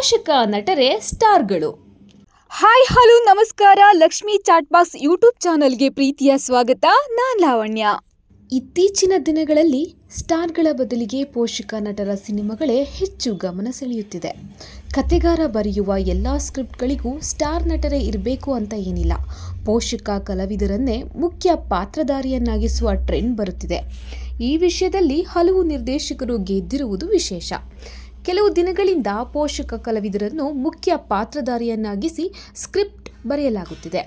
ಪೋಷಕ ನಟರೆ ಸ್ಟಾರ್ಗಳು. Hi hello ನಮಸ್ಕಾರ. Lakshmi chat box YouTube ಚಾನಲ್ಗೆ ಪ್ರೀತಿಯ ಸ್ವಾಗತ. ನಾನು ಲಾವಣ್ಯ. ಇತ್ತೀಚಿನ ದಿನಗಳಲ್ಲಿ ಸ್ಟಾರ್ಗಳ ಬದಲಿಗೆ ಪೋಷಕ ನಟರ ಸಿನಿಮಾಗಳೇ ಹೆಚ್ಚು ಗಮನ ಸೆಳೆಯುತ್ತಿದೆ. ಕತೆಗಾರ ಬರೆಯುವ ಎಲ್ಲ ಸ್ಕ್ರಿಪ್ಟ್ಗಳಿಗೂ ಸ್ಟಾರ್ ನಟರೇ ಇರಬೇಕು ಅಂತ ಏನಿಲ್ಲ. ಪೋಷಕ ಕಲಾವಿದರನ್ನೇ ಮುಖ್ಯ ಪಾತ್ರಧಾರಿಯನ್ನಾಗಿಸುವ ಟ್ರೆಂಡ್ ಬರುತ್ತಿದೆ. ಈ ವಿಷಯದಲ್ಲಿ ಹಲವು ನಿರ್ದೇಶಕರು ಗೆದ್ದಿರುವುದು ವಿಶೇಷ. ಕೆಲವು ದಿನಗಳಿಂದ ಪೋಷಕ ಕಲಾವಿದರನ್ನು ಮುಖ್ಯ ಪಾತ್ರಧಾರಿಯನ್ನಾಗಿಸಿ ಸ್ಕ್ರಿಪ್ಟ್ ಬರೆಯಲಾಗುತ್ತಿದೆ.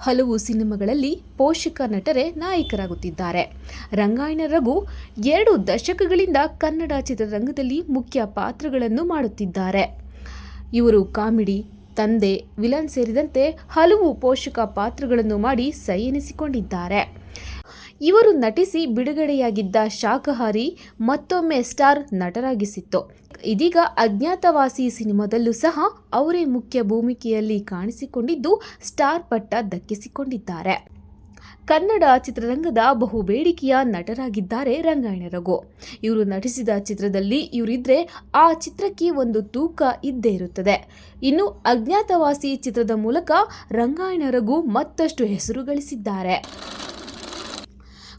ಹಲವು ಸಿನಿಮಾಗಳಲ್ಲಿ ಪೋಷಕ ನಟರೇ ನಾಯಕರಾಗುತ್ತಿದ್ದಾರೆ. ರಂಗಾಯಣ ರಘು ಎರಡು ದಶಕಗಳಿಂದ ಕನ್ನಡ ಚಿತ್ರರಂಗದಲ್ಲಿ ಮುಖ್ಯ ಪಾತ್ರಗಳನ್ನು ಮಾಡುತ್ತಿದ್ದಾರೆ. ಇವರು ಕಾಮಿಡಿ, ತಂದೆ, ವಿಲನ್ ಸೇರಿದಂತೆ ಹಲವು ಪೋಷಕ ಪಾತ್ರಗಳನ್ನು ಮಾಡಿ ಸೈ ಎನಿಸಿಕೊಂಡಿದ್ದಾರೆ ಇವರು ನಟಿಸಿ ಬಿಡುಗಡೆಯಾಗಿದ್ದ ಶಾಖಹಾರಿ ಮತ್ತೊಮ್ಮೆ ಸ್ಟಾರ್ ನಟರಾಗಿಸಿತ್ತು. ಇದೀಗ ಅಜ್ಞಾತವಾಸಿ ಸಿನಿಮಾದಲ್ಲೂ ಸಹ ಅವರೇ ಮುಖ್ಯ ಭೂಮಿಕೆಯಲ್ಲಿ ಕಾಣಿಸಿಕೊಂಡಿದ್ದು ಸ್ಟಾರ್ ಪಟ್ಟ ದಕ್ಕಿಸಿಕೊಂಡಿದ್ದಾರೆ. ಕನ್ನಡ ಚಿತ್ರರಂಗದ ಬಹು ಬೇಡಿಕೆಯ ನಟರಾಗಿದ್ದಾರೆ ರಂಗಾಯಣ ರಘು. ಇವರು ನಟಿಸಿದ ಚಿತ್ರದಲ್ಲಿ ಇವರಿದ್ರೆ ಆ ಚಿತ್ರಕ್ಕೆ ಒಂದು ತೂಕ ಇದ್ದೇ ಇರುತ್ತದೆ. ಇನ್ನು ಅಜ್ಞಾತವಾಸಿ ಚಿತ್ರದ ಮೂಲಕ ರಂಗಾಯಣ ರಘು ಮತ್ತಷ್ಟು ಹೆಸರು ಗಳಿಸಿದ್ದಾರೆ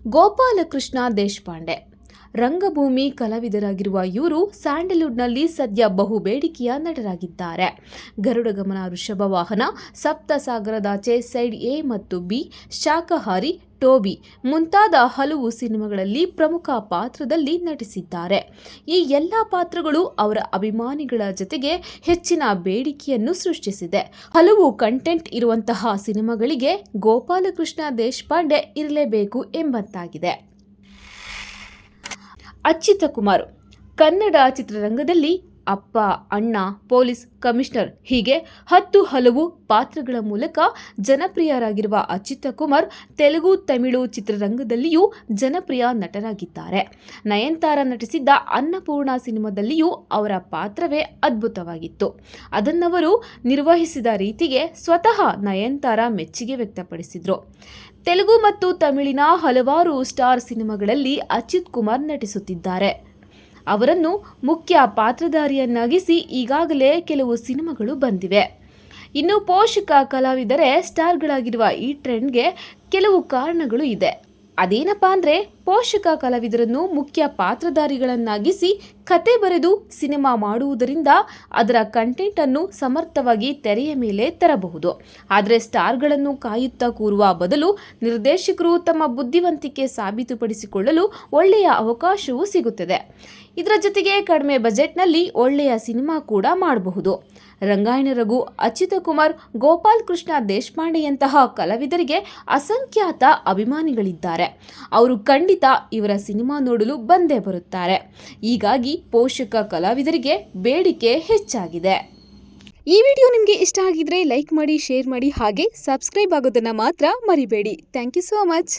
ಗೋಪಾಲಕೃಷ್ಣ ದೇಶಪಾಂಡೆ. ರಂಗಭೂಮಿ ಕಲಾವಿದರಾಗಿರುವ ಇವರು ಸ್ಯಾಂಡಲ್ವುಡ್ನಲ್ಲಿ ಸದ್ಯ ಬಹು ಬೇಡಿಕೆಯ ನಟರಾಗಿದ್ದಾರೆ. ಗರುಡಗಮನ ವೃಷಭ ವಾಹನ ಸಪ್ತಸಾಗರದಾಚೆ ಸೈಡ್ ಎ ಮತ್ತು ಬಿ ಶಾಕಾಹಾರಿ ಟೋಬಿ ಮುಂತಾದ ಹಲವು ಸಿನಿಮಾಗಳಲ್ಲಿ ಪ್ರಮುಖ ಪಾತ್ರದಲ್ಲಿ ನಟಿಸಿದ್ದಾರೆ. ಈ ಎಲ್ಲ ಪಾತ್ರಗಳು ಅವರ ಅಭಿಮಾನಿಗಳ ಜೊತೆಗೆ ಹೆಚ್ಚಿನ ಬೇಡಿಕೆಯನ್ನು ಸೃಷ್ಟಿಸಿದೆ. ಹಲವು ಕಂಟೆಂಟ್ ಇರುವಂತಹ ಸಿನಿಮಾಗಳಿಗೆ ಗೋಪಾಲಕೃಷ್ಣ ದೇಶಪಾಂಡೆ ಇರಲೇಬೇಕು ಎಂಬಂತಾಗಿದೆ. ಅಚ್ಯುತ ಕುಮಾರ್ ಕನ್ನಡ ಚಿತ್ರರಂಗದಲ್ಲಿ ಅಪ್ಪ, ಅಣ್ಣ, ಪೊಲೀಸ್, ಕಮಿಷನರ್ ಹೀಗೆ ಹತ್ತು ಹಲವು ಪಾತ್ರಗಳ ಮೂಲಕ ಜನಪ್ರಿಯರಾಗಿರುವ ಅಚ್ಯುತ ಕುಮಾರ್ ತೆಲುಗು, ತಮಿಳು ಚಿತ್ರರಂಗದಲ್ಲಿಯೂ ಜನಪ್ರಿಯ ನಟರಾಗಿದ್ದಾರೆ. ನಯನ್ತಾರ ನಟಿಸಿದ್ದ ಅನ್ನಪೂರ್ಣ ಸಿನಿಮಾದಲ್ಲಿಯೂ ಅವರ ಪಾತ್ರವೇ ಅದ್ಭುತವಾಗಿತ್ತು. ಅದನ್ನವರು ನಿರ್ವಹಿಸಿದ ರೀತಿಗೆ ಸ್ವತಃ ನಯನ್ತಾರ ಮೆಚ್ಚುಗೆ ವ್ಯಕ್ತಪಡಿಸಿದರು. ತೆಲುಗು ಮತ್ತು ತಮಿಳಿನ ಹಲವಾರು ಸ್ಟಾರ್ ಸಿನಿಮಾಗಳಲ್ಲಿ ಅಚ್ಯುತ್ ಕುಮಾರ್ ನಟಿಸುತ್ತಿದ್ದಾರೆ. ಅವರನ್ನು ಮುಖ್ಯ ಪಾತ್ರಧಾರಿಯನ್ನಾಗಿಸಿ ಈಗಾಗಲೇ ಕೆಲವು ಸಿನಿಮಾಗಳು ಬಂದಿವೆ. ಇನ್ನು ಪೋಷಕ ಕಲಾವಿದರೇ ಸ್ಟಾರ್ಗಳಾಗಿರುವ ಈ ಟ್ರೆಂಡ್ಗೆ ಕೆಲವು ಕಾರಣಗಳು ಇದೆ. ಅದೇನಪ್ಪ ಅಂದರೆ ಪೋಷಕ ಕಲಾವಿದರನ್ನು ಮುಖ್ಯ ಪಾತ್ರಧಾರಿಗಳನ್ನಾಗಿಸಿ ಕತೆ ಬರೆದು ಸಿನಿಮಾ ಮಾಡುವುದರಿಂದ ಅದರ ಕಂಟೆಂಟ್ ಅನ್ನು ಸಮರ್ಥವಾಗಿ ತೆರೆಯ ಮೇಲೆ ತರಬಹುದು. ಆದರೆ ಸ್ಟಾರ್ಗಳನ್ನು ಕಾಯುತ್ತಾ ಕೂರುವ ಬದಲು ನಿರ್ದೇಶಕರು ತಮ್ಮ ಬುದ್ಧಿವಂತಿಕೆ ಸಾಬೀತುಪಡಿಸಿಕೊಳ್ಳಲು ಒಳ್ಳೆಯ ಅವಕಾಶವೂ ಸಿಗುತ್ತದೆ. ಇದರ ಜೊತೆಗೆ ಕಡಿಮೆ ಬಜೆಟ್ನಲ್ಲಿ ಒಳ್ಳೆಯ ಸಿನಿಮಾ ಕೂಡ ಮಾಡಬಹುದು. ರಂಗಾಯಣ ರಘು ಅಚ್ಯುತ ಕುಮಾರ್, ಗೋಪಾಲ್ ಕೃಷ್ಣ ದೇಶಪಾಂಡೆಯಂತಹ ಕಲಾವಿದರಿಗೆ ಅಸಂಖ್ಯಾತ ಅಭಿಮಾನಿಗಳಿದ್ದಾರೆ. ಅವರು ಖಂಡಿತ ಇವರ ಸಿನಿಮಾ ನೋಡಲು ಬಂದೇ ಬರುತ್ತಾರೆ. ಹೀಗಾಗಿ ಪೋಷಕ ಕಲಾವಿದರಿಗೆ ಬೇಡಿಕೆ ಹೆಚ್ಚಾಗಿದೆ. ಈ ವಿಡಿಯೋ ನಿಮಗೆ ಇಷ್ಟ ಆಗಿದ್ರೆ ಲೈಕ್ ಮಾಡಿ, ಶೇರ್ ಮಾಡಿ ಹಾಗೆ ಸಬ್ಸ್ಕ್ರೈಬ್ ಆಗೋದನ್ನು ಮಾತ್ರ ಮರಿಬೇಡಿ. Thank you so much.